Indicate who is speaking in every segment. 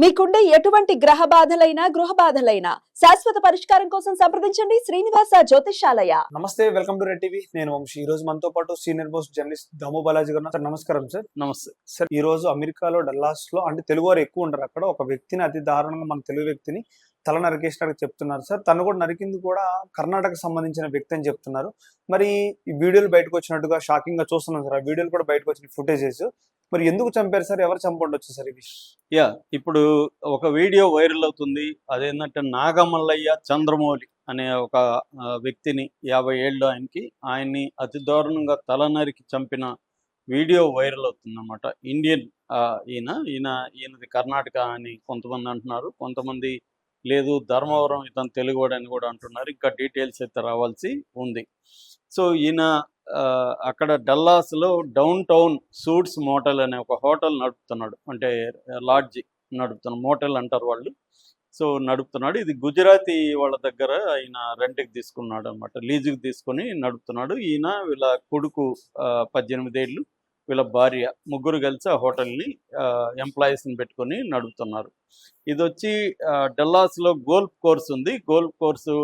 Speaker 1: మీకుండే ఎటువంటి గ్రహ బాధలైనా గృహ బాధలైనా శాశ్వత పరిష్కారం కోసం సంప్రదించండి శ్రీనివాస జ్యోతిషాలయ
Speaker 2: నమస్తే వెల్కమ్ టు రెడ్ టీవీ. నేను వంశీ. ఈ రోజు మనతో పాటు senior post journalist Damu Balaji garu. Sir నమస్కారం సార్.
Speaker 3: నమస్తే.
Speaker 2: సార్ ఈ రోజు అమెరికాలో డల్లాస్లో అంటే తెలుగు వారు ఎక్కువ ఉంటారు. అక్కడ ఒక వ్యక్తిని అతి దారుణంగా మన తెలుగు వ్యక్తిని తల నరికేసినట్టు చెప్తున్నారు. సార్ తను కూడా నరికింది కూడా కర్ణాటక సంబంధించిన వ్యక్తి అని చెప్తున్నారు. మరి ఈ వీడియోలు బయటకు వచ్చినట్టుగా షాకింగ్గా చూస్తున్నాం సార్. ఆ వీడియోలు కూడా బయటకు వచ్చిన ఫుటేజెస్. మరి ఎందుకు చంపారు సార్? ఎవరు చంపండొచ్చు సార్ ఇవి?
Speaker 3: యా ఇప్పుడు ఒక వీడియో వైరల్ అవుతుంది. అదేంటంటే నాగమల్లయ్య చంద్రమౌళి అనే ఒక వ్యక్తిని యాభై ఏళ్ళు ఆయనకి ఆయన్ని అతి దారుణంగా తల నరికి చంపిన వీడియో వైరల్ అవుతుందన్నమాట. ఇండియన్ ఆ, ఈయన ఈయన ఈయనది కర్ణాటక అని కొంతమంది అంటున్నారు. కొంతమంది లేదు ధర్మవరం ఇతను తెలుగువాడు అని కూడా అంటున్నారు. ఇంకా డీటెయిల్స్ అయితే రావాల్సి ఉంది. సో ఈయన అక్కడ డల్లాస్లో డౌన్ టౌన్ సూట్స్ మోటల్ అనే ఒక హోటల్ నడుపుతున్నాడు. అంటే లాడ్జి నడుపుతున్నాడు. మోటల్ అంటారు వాళ్ళు. సో నడుపుతున్నాడు. ఇది గుజరాతీ వాళ్ళ దగ్గర ఆయన రెంట్కి తీసుకున్నాడు అనమాట లీజుకి తీసుకొని నడుపుతున్నాడు. ఈయన వీళ్ళ కొడుకు ఆ, పద్దెనిమిది ఏళ్ళు వీళ్ళ భార్య ముగ్గురు కలిసి ఆ హోటల్ని ఎంప్లాయీస్ని పెట్టుకొని నడుపుతున్నారు. ఇది వచ్చి డల్లాస్లో గోల్ఫ్ కోర్స్ ఉంది. గోల్ఫ్ కోర్సు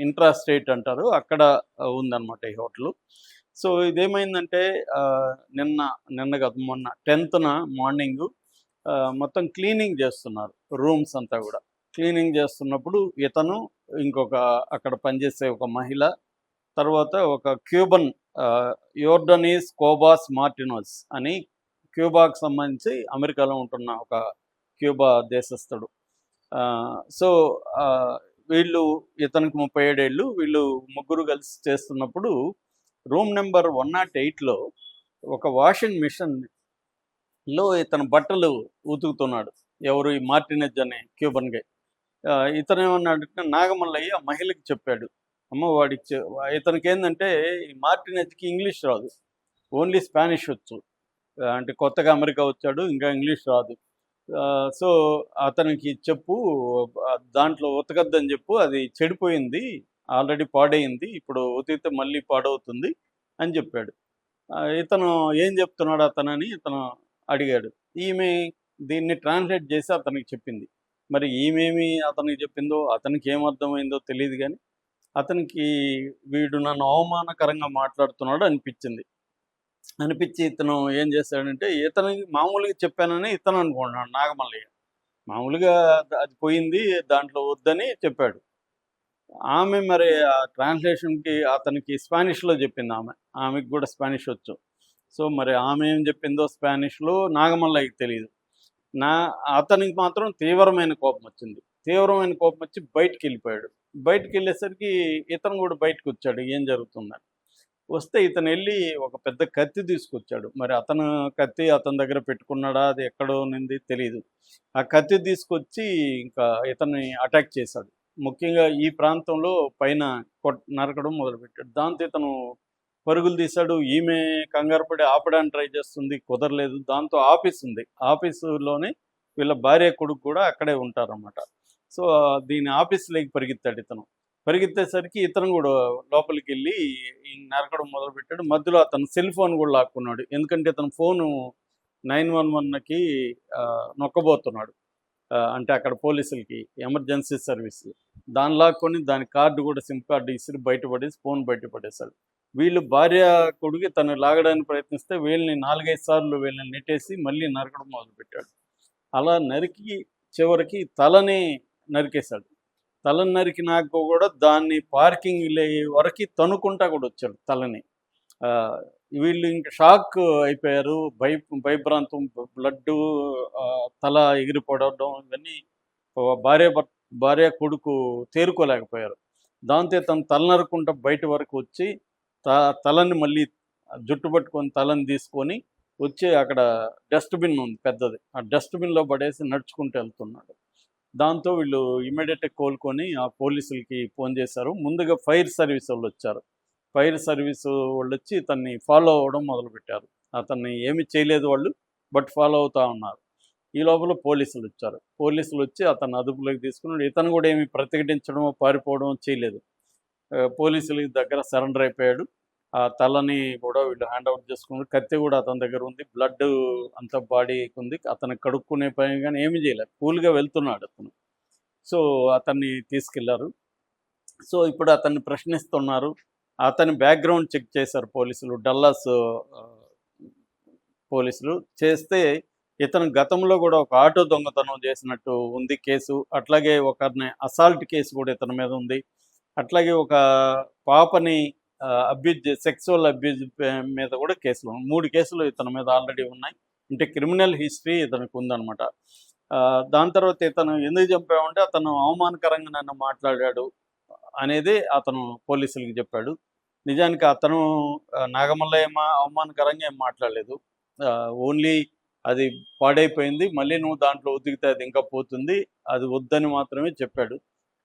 Speaker 3: ఇంట్రా స్టేట్ అంటారు. అక్కడ ఉందన్నమాట ఈ హోటల్. సో ఇదేమైందంటే ఆ, నిన్న నిన్న కాదు మొన్న టెన్త్న మార్నింగ్ మొత్తం క్లీనింగ్ చేస్తున్నారు రూమ్స్ అంతా కూడా. క్లీనింగ్ చేస్తున్నప్పుడు ఇతను ఇంకొక అక్కడ పనిచేసే ఒక మహిళ తర్వాత ఒక క్యూబన్ యోర్డనీస్ కోబాస్ మార్టినోస్ అని క్యూబాకు సంబంధించి అమెరికాలో ఉంటున్న ఒక క్యూబా దేశస్థుడు. ఆ, సో ఆ, వీళ్ళు ఇతనికి ముప్పై ఏడేళ్ళు వీళ్ళు ముగ్గురు కలిసి చేస్తున్నప్పుడు రూమ్ నెంబర్ వన్ నాట్ ఎయిట్లో ఒక వాషింగ్ మిషన్లో ఇతను బట్టలు ఉతుకుతున్నాడు. ఎవరు ఈ మార్టినెజ్ అనే క్యూబన్ గై ఆ, ఇతను ఏమన్నాడు నాగమల్లయ్య మహిళకి చెప్పాడు. అమ్మ వాడికి ఇతనికి ఏంటంటే ఈ మార్టినెజ్కి ఇంగ్లీష్ రాదు. ఓన్లీ స్పానిష్ వచ్చు. అంటే కొత్తగా అమెరికా వచ్చాడు ఇంకా ఇంగ్లీష్ రాదు. సో అతనికి చెప్పు దాంట్లో ఉతకద్దని చెప్పు అది చెడిపోయింది ఆల్రెడీ పాడైంది ఇప్పుడు ఉతికితే మళ్ళీ పాడవుతుంది అని చెప్పాడు. ఇతను ఏం చెప్తున్నాడు అతనని ఇతను అడిగాడు. ఈమె దీన్ని ట్రాన్స్లేట్ చేసి అతనికి చెప్పింది. మరి ఈమెమి అతనికి చెప్పిందో అతనికి ఏమర్థమైందో తెలియదు కానీ అతనికి వీడు నన్ను అవమానకరంగా మాట్లాడుతున్నాడు అనిపించింది. అనిపించి ఇతను ఏం చేశాడంటే ఇతనికి మామూలుగా చెప్పానని ఇతను అనుకున్నాడు నాగమల్లయ్య మామూలుగా అది పోయింది దాంట్లో వద్దని చెప్పాడు. ఆమె మరి ఆ ట్రాన్స్లేషన్కి అతనికి స్పానిష్లో చెప్పింది ఆమె. ఆమెకు కూడా స్పానిష్ వచ్చు. సో మరి ఆమె ఏం చెప్పిందో స్పానిష్లో నాగమల్లయ్యకి తెలియదు నా అతనికి మాత్రం తీవ్రమైన కోపం వచ్చింది. తీవ్రమైన కోపం వచ్చి బయటికి వెళ్ళిపోయాడు. బయటికి వెళ్ళేసరికి ఇతను కూడా బయటకు వచ్చాడు ఏం జరుగుతుందని. వస్తే ఇతను వెళ్ళి ఒక పెద్ద కత్తి తీసుకొచ్చాడు. మరి అతను కత్తి అతని దగ్గర పెట్టుకున్నాడా? అది ఎక్కడో నింది తెలియదు ఆ కత్తి తీసుకొచ్చి ఇంకా ఇతన్ని అటాక్ చేశాడు. ముఖ్యంగా ఈ ప్రాంతంలో పైన కొట్ నరకడం మొదలుపెట్టాడు. దాంతో ఇతను పరుగులు తీశాడు. ఈమె కంగారు పడి ఆపడానికి ట్రై చేస్తుంది. కుదరలేదు. దాంతో ఆఫీస్ ఉంది. ఆఫీసులోనే వీళ్ళ భార్య కొడుకు కూడా అక్కడే ఉంటారన్నమాట. సో దీని ఆఫీస్లోకి పరిగెత్తాడు ఇతను. పరిగెత్తేసరికి ఇతను కూడా లోపలికి వెళ్ళి నరకడం మొదలుపెట్టాడు. మధ్యలో అతను సెల్ ఫోన్ కూడా లాక్కున్నాడు. ఎందుకంటే అతను ఫోను నైన్ వన్ వన్కి నొక్కబోతున్నాడు. అంటే అక్కడ పోలీసులకి ఎమర్జెన్సీ సర్వీస్. దాని లాక్కొని దాని కార్డు కూడా సిమ్ కార్డు ఇసిరి బయటపడేసి ఫోన్ బయటపడేశాడు. వీళ్ళు భార్య కొడుకు తను లాగడానికి ప్రయత్నిస్తే వీళ్ళని నాలుగైదు సార్లు వీళ్ళని నెట్టేసి మళ్ళీ నరకడం మొదలుపెట్టాడు. అలా నరికి చివరికి తలని నరికేశాడు. తలని నరికినాక కూడా దాన్ని పార్కింగ్ వరకు తనుకుంటా కూడా వచ్చాడు తలని. వీళ్ళు ఇంకా షాక్ అయిపోయారు. భయ భయభ్రాంతం బ్లడ్ తల ఎగిరిపడడం ఇవన్నీ భార్య భార్య కొడుకు తేరుకోలేకపోయారు. దాంతో తను తల నరుకుంటా బయట వరకు వచ్చి త తలని మళ్ళీ జుట్టు పట్టుకొని తలని తీసుకొని వచ్చి అక్కడ డస్ట్బిన్ ఉంది పెద్దది. ఆ డస్ట్బిన్లో పడేసి నడుచుకుంటూ వెళ్తున్నాడు. దాంతో వీళ్ళు ఇమ్మీడియట్గా కోలుకొని ఆ పోలీసులకి ఫోన్ చేశారు. ముందుగా ఫైర్ సర్వీస్ వాళ్ళు వచ్చారు. ఫైర్ సర్వీస్ వాళ్ళు వచ్చి ఇతన్ని ఫాలో అవ్వడం మొదలుపెట్టారు. అతన్ని ఏమి చేయలేదు వాళ్ళు బట్ ఫాలో అవుతా ఉన్నారు. ఈ లోపల పోలీసులు వచ్చారు. పోలీసులు వచ్చి అతను అదుపులోకి తీసుకున్నాడు. ఇతను కూడా ఏమి ప్రతిఘటించడమో పారిపోవడం చేయలేదు. పోలీసులకి దగ్గర సరెండర్ అయిపోయాడు. తలని కూడా వీళ్ళు హ్యాండ్ అవుట్ చేసుకున్నారు. కత్తి కూడా అతని దగ్గర ఉంది. బ్లడ్ అంత బాడీకి ఉంది. అతను కడుక్కునే పని కానీ ఏమీ చేయలేదు. కూల్గా వెళ్తున్నాడు అతను. సో అతన్ని తీసుకెళ్ళారు. సో ఇప్పుడు అతన్ని ప్రశ్నిస్తున్నారు. అతని బ్యాక్గ్రౌండ్ చెక్ చేశారు పోలీసులు. డల్లాస్ పోలీసులు. చేస్తే ఇతను గతంలో కూడా ఒక ఆటో దొంగతనం చేసినట్టు ఉంది కేసు. అట్లాగే ఒకరిని అసాల్ట్ కేసు కూడా ఇతని మీద ఉంది. అట్లాగే ఒక పాపని అబ్యూజ్ సెక్సువల్ అబ్యూజ్ మీద కూడా కేసులు ఉన్నాయి. మూడు కేసులు ఇతని మీద ఆల్రెడీ ఉన్నాయి. అంటే క్రిమినల్ హిస్టరీ ఇతనికి ఉందన్నమాట. దాని తర్వాత ఇతను ఎందుకు చంపామంటే అతను అవమానకరంగా నన్ను మాట్లాడాడు అనేది అతను పోలీసులకు చెప్పాడు. నిజానికి అతను నాగమల్లయ్యమ్మ అవమానకరంగా ఏం మాట్లాడలేదు. ఓన్లీ అది పాడైపోయింది. మళ్ళీ నువ్వు దాంట్లో ఉతికితే అది ఇంకా పోతుంది. అది వద్దని మాత్రమే చెప్పాడు.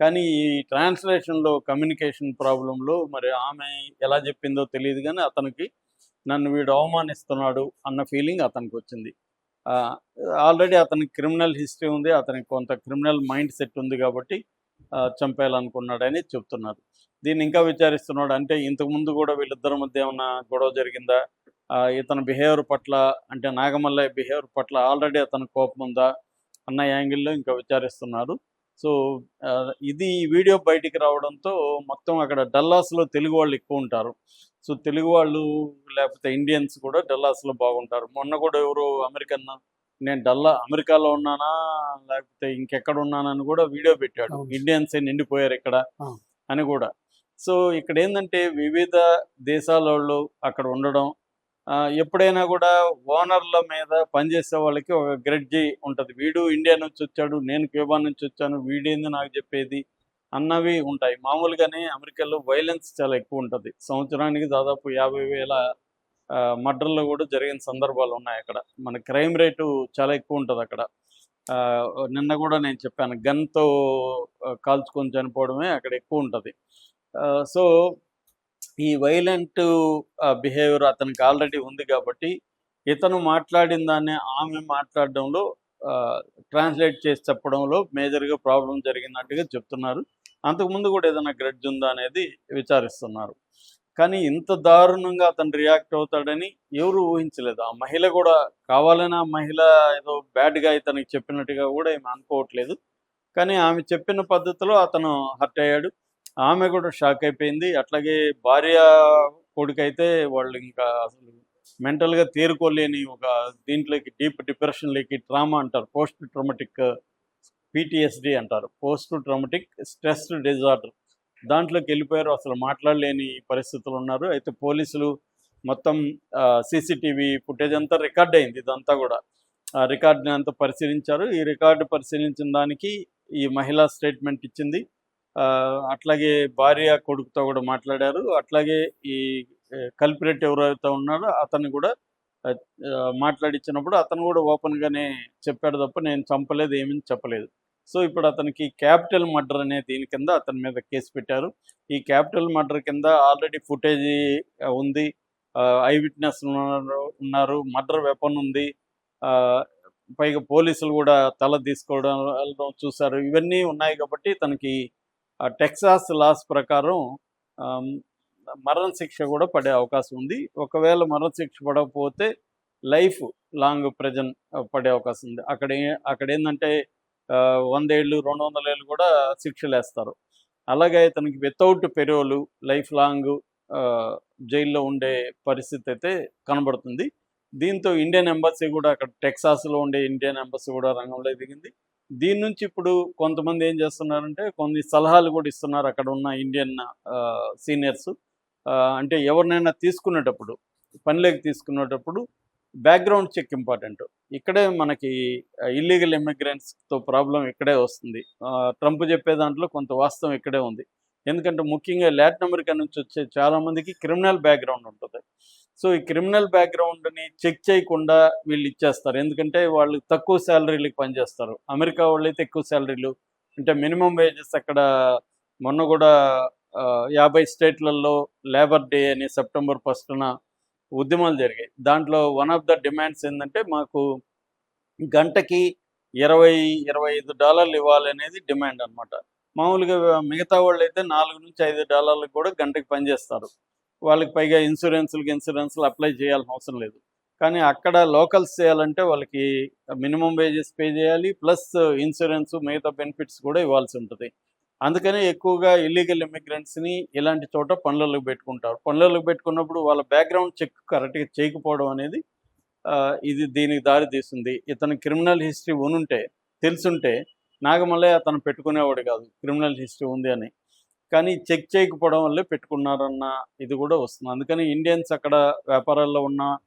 Speaker 3: కానీ ఈ ట్రాన్స్లేషన్లో కమ్యూనికేషన్ ప్రాబ్లంలో మరి ఆమె ఎలా చెప్పిందో తెలియదు కానీ అతనికి నన్ను వీడు అవమానిస్తున్నాడు అన్న ఫీలింగ్ అతనికి వచ్చింది. ఆల్రెడీ అతనికి క్రిమినల్ హిస్టరీ ఉంది అతనికి కొంత క్రిమినల్ మైండ్ సెట్ ఉంది కాబట్టి చంపేయాలనుకున్నాడని చెప్తున్నారు. దీన్ని ఇంకా విచారిస్తున్నాడు అంటే ఇంతకు ముందు కూడా వీళ్ళిద్దరి మధ్య ఏమన్నా గొడవ జరిగిందా? ఇతని బిహేవియర్ పట్ల అంటే నాగమల్లయ్య బిహేవియర్ పట్ల ఆల్రెడీ అతని కోపం ఉందా? అన్న యాంగిల్లో ఇంకా విచారిస్తున్నారు. సో ఇది వీడియో బయటికి రావడంతో మొత్తం అక్కడ డల్లాస్లో తెలుగు వాళ్ళు ఎక్కువ ఉంటారు సో తెలుగు వాళ్ళు లేకపోతే ఇండియన్స్ కూడా డల్లాస్లో బాగుంటారు మొన్న కూడా ఎవరు అమెరికన్ నేను డల్లా అమెరికాలో ఉన్నానా లేకపోతే ఇంకెక్కడ ఉన్నానని కూడా వీడియో పెట్టాడు. ఇండియన్స్ నిండిపోయారు ఇక్కడ. అని కూడా సో ఇక్కడ ఏంటంటే వివిధ దేశాల వాళ్ళు అక్కడ ఉండడం ఎప్పుడైనా కూడా ఓనర్ల మీద పనిచేసే వాళ్ళకి ఒక గ్రెడ్జి ఉంటుంది. వీడు ఇండియా నుంచి వచ్చాడు నేను క్యూబా నుంచి వచ్చాను వీడేంది నాకు చెప్పేది అన్నవి ఉంటాయి. మామూలుగానే అమెరికాలో వైలెన్స్ చాలా ఎక్కువ ఉంటుంది. సంవత్సరానికి దాదాపు యాభై వేల మర్డర్లు కూడా జరిగిన సందర్భాలు ఉన్నాయి అక్కడ. మన క్రైమ్ రేటు చాలా ఎక్కువ ఉంటుంది అక్కడ. ఆ, నిన్న కూడా నేను చెప్పాను గన్తో కాల్చుకొని చనిపోవడమే అక్కడ ఎక్కువ ఉంటుంది. సో ఈ వైలెంట్ బిహేవియర్ అతనికి ఆల్రెడీ ఉంది కాబట్టి ఇతను మాట్లాడిన దాన్ని ఆమె మాట్లాడడంలో ట్రాన్స్లేట్ చేసి చెప్పడంలో మేజర్గా ప్రాబ్లం జరిగినట్టుగా చెప్తున్నారు. అంతకుముందు కూడా ఏదైనా గ్రెడ్జ్ ఉందా అనేది విచారిస్తున్నారు. కానీ ఇంత దారుణంగా అతను రియాక్ట్ అవుతాడని ఎవరు ఊహించలేదు. ఆ మహిళ కూడా కావాలని ఆ మహిళ ఏదో బ్యాడ్గా ఇతనికి చెప్పినట్టుగా కూడా ఏమి అనుకోవట్లేదు. కానీ ఆమె చెప్పిన పద్ధతిలో అతను హర్ట్ అయ్యాడు. ఆమె కూడా షాక్ అయిపోయింది. అట్లాగే భార్య కొడుకైతే వాళ్ళు ఇంకా అసలు మెంటల్గా తేరుకోలేని ఒక దీంట్లోకి డీప్ డిప్రెషన్లోకి ట్రామా అంటారు. పోస్ట్ ట్రౌమటిక్ పీటీఎస్డి అంటారు. Post traumatic stress disorder. దాంట్లోకి వెళ్ళిపోయారు. అసలు మాట్లాడలేని పరిస్థితులు ఉన్నారు. అయితే పోలీసులు మొత్తం సీసీటీవీ ఫుటేజ్ అంతా రికార్డ్ అయింది. ఇదంతా కూడా. ఆ రికార్డుని అంతా పరిశీలించారు. ఈ రికార్డు పరిశీలించిన దానికి ఈ మహిళ స్టేట్మెంట్ ఇచ్చింది. అట్లాగే భార్య కొడుకుతో కూడా మాట్లాడారు. అట్లాగే ఈ కల్పిరెట్ ఎవరైతే ఉన్నాడో అతన్ని కూడా మాట్లాడిచ్చినప్పుడు అతను కూడా ఓపెన్గానే చెప్పాడు తప్ప నేను చంపలేదు ఏమీ చెప్పలేదు. సో ఇప్పుడు అతనికి క్యాపిటల్ మర్డర్ అనే దీని కింద అతని మీద కేసు పెట్టారు. ఈ క్యాపిటల్ మర్డర్ కింద ఆల్రెడీ ఫుటేజ్ ఉంది. ఐ విట్నెస్ ఉన్నారు మర్డర్ వెపన్ ఉంది. ఆ, పైగా పోలీసులు కూడా తల తీసుకోవడం చూశారు. ఇవన్నీ ఉన్నాయి కాబట్టి తనకి టెక్సాస్ లాస్ ప్రకారం మరణశిక్ష మరణ శిక్ష కూడా పడే అవకాశం ఉంది. ఒకవేళ మరణ శిక్ష పడకపోతే లైఫ్ లాంగ్ ప్రజెంట్ పడే అవకాశం ఉంది. అక్కడ అక్కడ ఏంటంటే వందేళ్ళు రెండు వందల ఏళ్ళు కూడా శిక్షలు వేస్తారు అలాగే తనకి వితౌట్ పెరోలు లైఫ్ లాంగ్ జైల్లో ఉండే పరిస్థితి అయితే కనబడుతుంది. దీంతో ఇండియన్ ఎంబసీ కూడా అక్కడ టెక్సాస్లో ఉండే ఇండియన్ ఎంబసీ కూడా రంగంలో దిగింది. దీని నుంచి ఇప్పుడు కొంతమంది ఏం చేస్తున్నారంటే కొన్ని సలహాలు కూడా ఇస్తున్నారు అక్కడ ఉన్న ఇండియన్ సీనియర్స్. అంటే ఎవరినైనా తీసుకునేటప్పుడు పనిలోకి తీసుకునేటప్పుడు బ్యాక్గ్రౌండ్ చెక్ ఇంపార్టెంట్. ఇక్కడే మనకి ఇల్లీగల్ ఇమిగ్రెంట్స్తో ప్రాబ్లం ఇక్కడే వస్తుంది. ట్రంప్ చెప్పే దాంట్లో కొంత వాస్తవం ఇక్కడే ఉంది. ఎందుకంటే ముఖ్యంగా లాటిన్ అమెరికా నుంచి వచ్చే చాలామందికి క్రిమినల్ బ్యాక్గ్రౌండ్ ఉంటుంది. సో ఈ క్రిమినల్ బ్యాక్గ్రౌండ్ని చెక్ చేయకుండా వీళ్ళు ఇచ్చేస్తారు. ఎందుకంటే వాళ్ళు తక్కువ శాలరీలకు పనిచేస్తారు. అమెరికా వాళ్ళు అయితే ఎక్కువ శాలరీలు అంటే మినిమం వేజెస్ అక్కడ మొన్న కూడా యాభై స్టేట్లలో లేబర్ డే అని సెప్టెంబర్ ఫస్ట్న ఉద్యమాలు జరిగాయి. దాంట్లో వన్ ఆఫ్ ద డిమాండ్స్ ఏంటంటే మాకు గంటకి ఇరవై ఇరవై ఐదు డాలర్లు ఇవ్వాలి అనేది డిమాండ్ అనమాట మామూలుగా మిగతా వాళ్ళు అయితే నాలుగు నుంచి ఐదు డాలర్లకు కూడా గంటకి పనిచేస్తారు. వాళ్ళకి పైగా ఇన్సూరెన్స్లకి ఇన్సూరెన్స్లు అప్లై చేయాల్సిన అవసరం లేదు. కానీ అక్కడ లోకల్స్ చేయాలంటే వాళ్ళకి మినిమం వేజెస్ పే చేయాలి ప్లస్ ఇన్సూరెన్స్ మిగతా బెనిఫిట్స్ కూడా ఇవ్వాల్సి ఉంటుంది. అందుకనే ఎక్కువగా ఇల్లీగల్ ఇమిగ్రెంట్స్ని ఇలాంటి చోట పనులకు పెట్టుకుంటారు. పనులకు పెట్టుకున్నప్పుడు వాళ్ళ బ్యాక్గ్రౌండ్ చెక్ కరెక్ట్గా చేయకపోవడం అనేది ఇది దీనికి దారి తీస్తుంది. ఇతను క్రిమినల్ హిస్టరీ ఉనుంటే తెలుసుంటే నాగమల్లయ్య అతను పెట్టుకునేవాడు కాదు. క్రిమినల్ హిస్టరీ ఉంది అని. కానీ చెక్ చేయకపోవడం వల్లే పెట్టుకున్నారన్న ఇది కూడా వస్తుంది. అందుకని ఇండియన్స్ అక్కడ వ్యాపారాల్లో ఉన్న